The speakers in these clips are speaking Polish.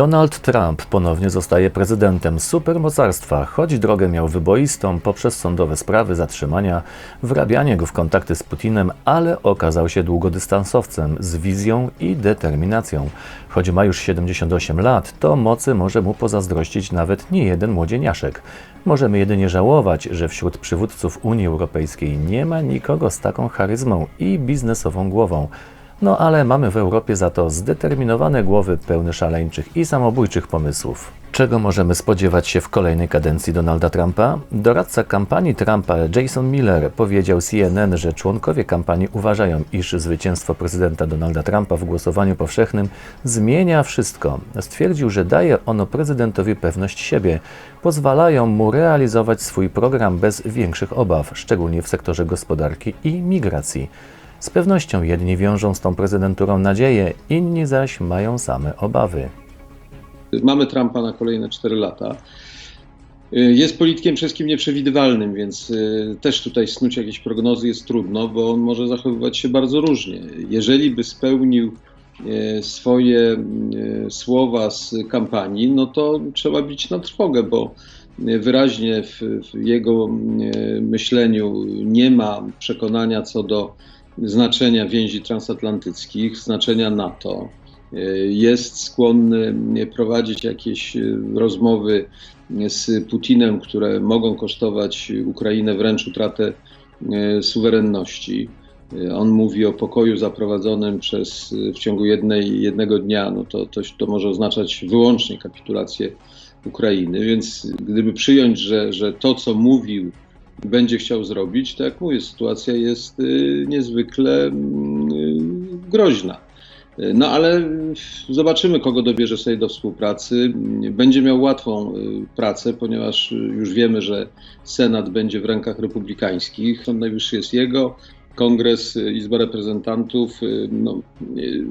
Donald Trump ponownie zostaje prezydentem supermocarstwa, choć drogę miał wyboistą poprzez sądowe sprawy zatrzymania, wrabianie go w kontakty z Putinem, ale okazał się długodystansowcem z wizją i determinacją. Choć ma już 78 lat, to mocy może mu pozazdrościć nawet nie jeden młodzieniaszek. Możemy jedynie żałować, że wśród przywódców Unii Europejskiej nie ma nikogo z taką charyzmą i biznesową głową. No ale mamy w Europie za to zdeterminowane głowy pełne szaleńczych i samobójczych pomysłów. Czego możemy spodziewać się w kolejnej kadencji Donalda Trumpa? Doradca kampanii Trumpa Jason Miller powiedział CNN, że członkowie kampanii uważają, iż zwycięstwo prezydenta Donalda Trumpa w głosowaniu powszechnym zmienia wszystko. Stwierdził, że daje ono prezydentowi pewność siebie, pozwalają mu realizować swój program bez większych obaw, szczególnie w sektorze gospodarki i migracji. Z pewnością jedni wiążą z tą prezydenturą nadzieję, inni zaś mają same obawy. Mamy Trumpa na kolejne 4 lata. Y, Jest politykiem wszystkim nieprzewidywalnym, więc y, też tutaj snuć jakieś prognozy jest trudno, bo on może zachowywać się bardzo różnie. Jeżeli by spełnił y, swoje słowa z kampanii, no to trzeba bić na trwogę, bo wyraźnie w, w jego myśleniu nie ma przekonania co do znaczenia więzi transatlantyckich, znaczenia NATO. Jest skłonny prowadzić jakieś rozmowy z Putinem, które mogą kosztować Ukrainę wręcz utratę suwerenności. On mówi o pokoju zaprowadzonym przez, w ciągu jednej, jednego dnia. No to, to, to może oznaczać wyłącznie kapitulację Ukrainy. Więc gdyby przyjąć, że, że to, co mówił, będzie chciał zrobić, to jak mówię, sytuacja jest y, niezwykle y, groźna. No ale zobaczymy, kogo dobierze sobie do współpracy. Będzie miał łatwą y, pracę, ponieważ y, już wiemy, że Senat będzie w rękach republikańskich. Sąd Najwyższy jest jego. Kongres, y, Izba Reprezentantów y, no, y,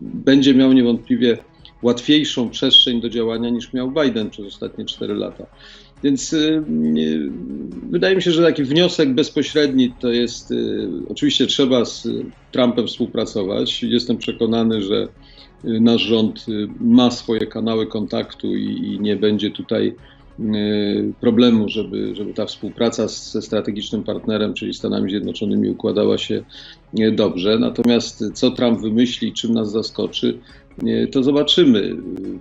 będzie miał niewątpliwie łatwiejszą przestrzeń do działania niż miał Biden przez ostatnie 4 lata. Więc y, y, wydaje mi się, że taki wniosek bezpośredni to jest, y, oczywiście trzeba z Trumpem współpracować. Jestem przekonany, że nasz rząd ma swoje kanały kontaktu i, i nie będzie tutaj problemu, żeby, żeby ta współpraca ze strategicznym partnerem, czyli Stanami Zjednoczonymi, układała się dobrze. Natomiast co Trump wymyśli, czym nas zaskoczy, to zobaczymy.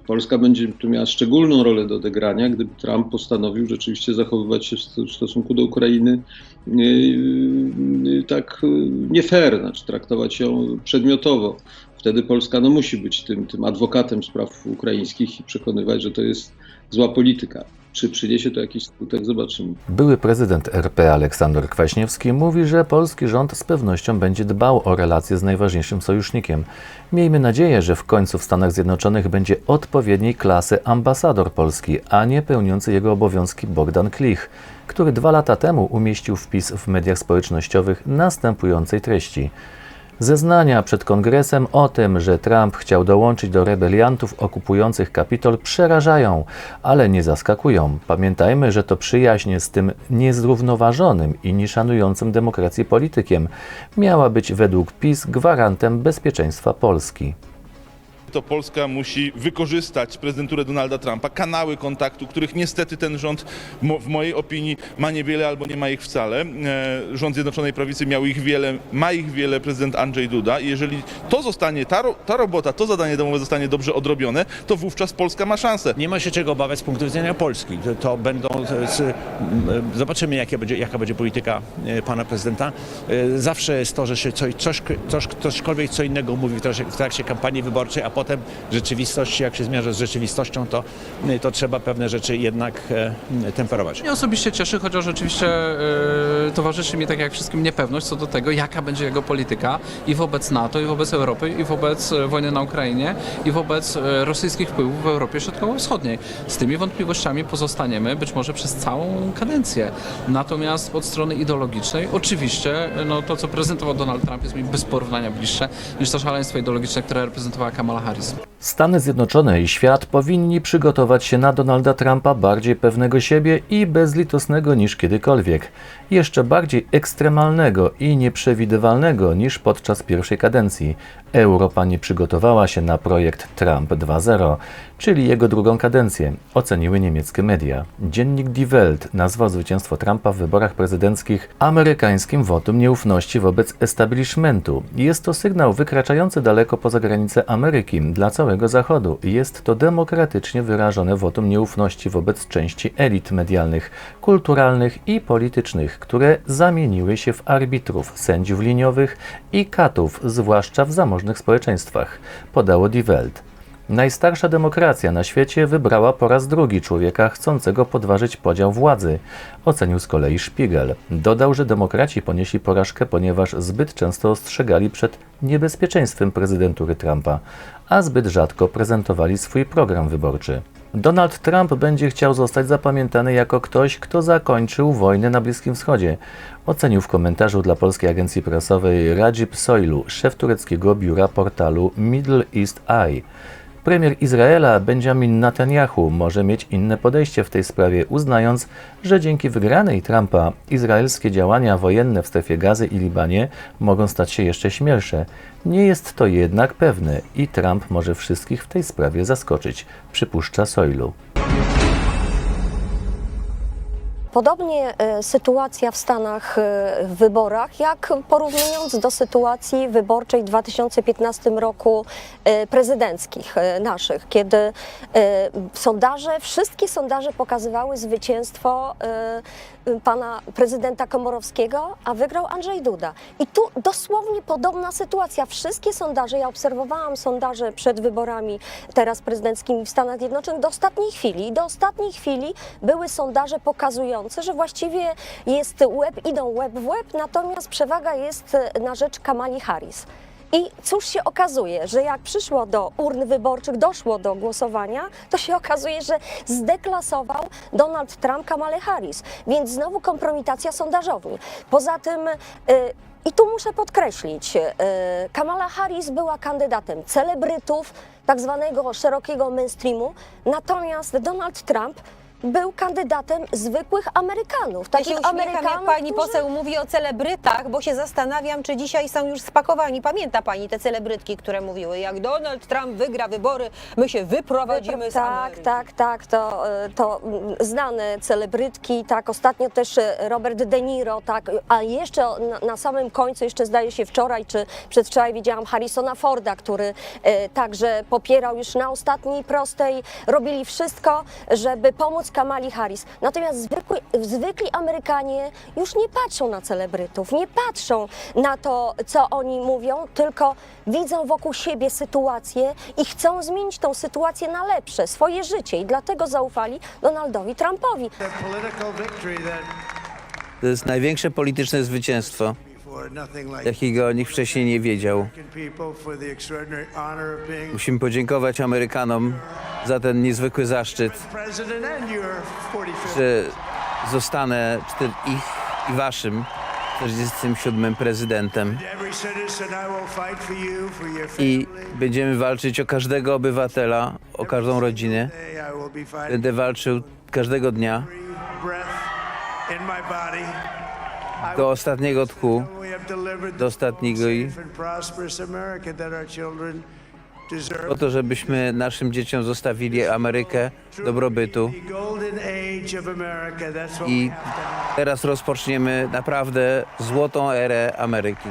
Polska będzie tu miała szczególną rolę do odegrania, gdyby Trump postanowił rzeczywiście zachowywać się w sto- w stosunku do Ukrainy y, y, tak y, nie fair, znaczy traktować ją przedmiotowo. Wtedy Polska no, musi być tym, tym adwokatem spraw ukraińskich i przekonywać, że to jest zła polityka. Czy przyniesie to jakiś skutek, zobaczymy. Były prezydent RP Aleksander Kwaśniewski mówi, że polski rząd z pewnością będzie dbał o relacje z najważniejszym sojusznikiem. Miejmy nadzieję, że w końcu w Stanach Zjednoczonych będzie odpowiedniej klasy ambasador Polski, a nie pełniący jego obowiązki Bogdan Klich, który dwa lata temu umieścił wpis w mediach społecznościowych następującej treści. Zeznania przed kongresem o tym, że Trump chciał dołączyć do rebeliantów okupujących Kapitol przerażają, ale nie zaskakują. Pamiętajmy, że to przyjaźń z tym niezrównoważonym i nieszanującym demokracji politykiem miała być według PiS gwarantem bezpieczeństwa Polski. To Polska musi wykorzystać prezydenturę Donalda Trumpa, kanały kontaktu, których niestety ten rząd w mojej opinii ma niewiele albo nie ma ich wcale. E, Rząd Zjednoczonej Prawicy miał ich wiele, ma ich wiele prezydent Andrzej Duda jeżeli to zostanie, ta, ta robota, to zadanie domowe zostanie dobrze odrobione, to wówczas Polska ma szansę. Nie ma się czego obawiać z punktu widzenia Polski. To, będą, z, z, zobaczymy jakie będzie, jaka będzie polityka e, pana prezydenta. E, Zawsze jest to, że się coś, coś, coś, ktośkolwiek co innego mówi w trakcie, w trakcie kampanii wyborczej, a potem rzeczywistość, jak się zmierza z rzeczywistością, to, e, to trzeba pewne rzeczy jednak e, temperować. Mnie osobiście cieszy, chociaż oczywiście e, towarzyszy mi tak jak wszystkim niepewność co do tego, jaka będzie jego polityka i wobec NATO, i wobec Europy, i wobec e, wojny na Ukrainie, i wobec e, rosyjskich wpływów w Europie Środkowo-Wschodniej. Z tymi wątpliwościami pozostaniemy być może przez całą kadencję. Natomiast od strony ideologicznej, oczywiście, no, to co prezentował Donald Trump jest mi bez porównania bliższe niż to szaleństwo ideologiczne, które reprezentowała Kamala Harris. Harris. Stany Zjednoczone i świat powinni przygotować się na Donalda Trumpa bardziej pewnego siebie i bezlitosnego niż kiedykolwiek, jeszcze bardziej ekstremalnego i nieprzewidywalnego niż podczas pierwszej kadencji. Europa nie przygotowała się na projekt Trump 2.0, czyli jego drugą kadencję, oceniły niemieckie media. Dziennik Die Welt nazwał zwycięstwo Trumpa w wyborach prezydenckich amerykańskim wotum nieufności wobec establishmentu. Jest to sygnał wykraczający daleko poza granice Ameryki dla całego Zachodu. Jest to demokratycznie wyrażone wotum nieufności wobec części elit medialnych, kulturalnych i politycznych, które zamieniły się w arbitrów, sędziów liniowych i katów, zwłaszcza w zamożnych społeczeństwach, podało Die Welt. Najstarsza demokracja na świecie wybrała po raz drugi człowieka chcącego podważyć podział władzy, ocenił z kolei Spiegel. Dodał, że demokraci ponieśli porażkę, ponieważ zbyt często ostrzegali przed niebezpieczeństwem prezydentury Trumpa, a zbyt rzadko prezentowali swój program wyborczy. Donald Trump będzie chciał zostać zapamiętany jako ktoś, kto zakończył wojnę na Bliskim Wschodzie, ocenił w komentarzu dla polskiej agencji prasowej Rajib Soilu, szef tureckiego biura portalu Middle East Eye. Premier Izraela Benjamin Netanyahu może mieć inne podejście w tej sprawie, uznając, że dzięki wygranej Trumpa izraelskie działania wojenne w strefie Gazy i Libanie mogą stać się jeszcze śmielsze. Nie jest to jednak pewne i Trump może wszystkich w tej sprawie zaskoczyć, przypuszcza Soilu. Podobnie e, sytuacja w Stanach e, w wyborach, jak porównując do sytuacji wyborczej w 2015 roku e, prezydenckich naszych, kiedy sondaże, wszystkie sondaże pokazywały zwycięstwo pana prezydenta Komorowskiego, a wygrał Andrzej Duda. I tu dosłownie podobna sytuacja. Wszystkie sondaże, ja obserwowałam sondaże przed wyborami teraz prezydenckimi w Stanach Zjednoczonych do ostatniej chwili. Do ostatniej chwili były sondaże pokazujące, że właściwie jest łeb, idą łeb w łeb, natomiast przewaga jest na rzecz Kamali Harris. I cóż się okazuje, że jak przyszło do urn wyborczych, doszło do głosowania, to się okazuje, że zdeklasował Donald Trump Kamalę Harris. Więc znowu kompromitacja sondażowni. Poza tym. y, i tu muszę podkreślić, y, Kamala Harris była kandydatem celebrytów, tak zwanego szerokiego mainstreamu, natomiast Donald Trump był kandydatem zwykłych Amerykanów. Ja Takich się uśmiecham, jak pani którzy- poseł mówi o celebrytach, bo się zastanawiam, czy dzisiaj są już spakowani. Pamięta pani te celebrytki, które mówiły, jak Donald Trump wygra wybory, my się wyprowadzimy z Tak, Ameryki. tak, tak, to, y, to mm, znane celebrytki, tak, ostatnio też y, Robert De Niro, tak, a jeszcze na, na samym końcu, jeszcze zdaje się wczoraj czy przedwczoraj widziałam Harrisona Forda, który y, także popierał już na ostatniej prostej, robili wszystko, żeby pomóc Kamali Harris. Natomiast zwykły, zwykli Amerykanie już nie patrzą na celebrytów, nie patrzą na to, co oni mówią, tylko widzą wokół siebie sytuację i chcą zmienić tą sytuację na lepsze, swoje życie i dlatego zaufali Donaldowi Trumpowi. To jest największe polityczne zwycięstwo, jakiego nikt wcześniej nie wiedział. Musimy podziękować Amerykanom za ten niezwykły zaszczyt, president and your 45th. że zostanę ich i waszym 47. prezydentem I będziemy walczyć o każdego obywatela, o każdą rodzinę. Będę walczył każdego dnia do ostatniego tchu, do ostatniego i- po to, żebyśmy naszym dzieciom zostawili Amerykę dobrobytu. I teraz rozpoczniemy naprawdę złotą erę Ameryki.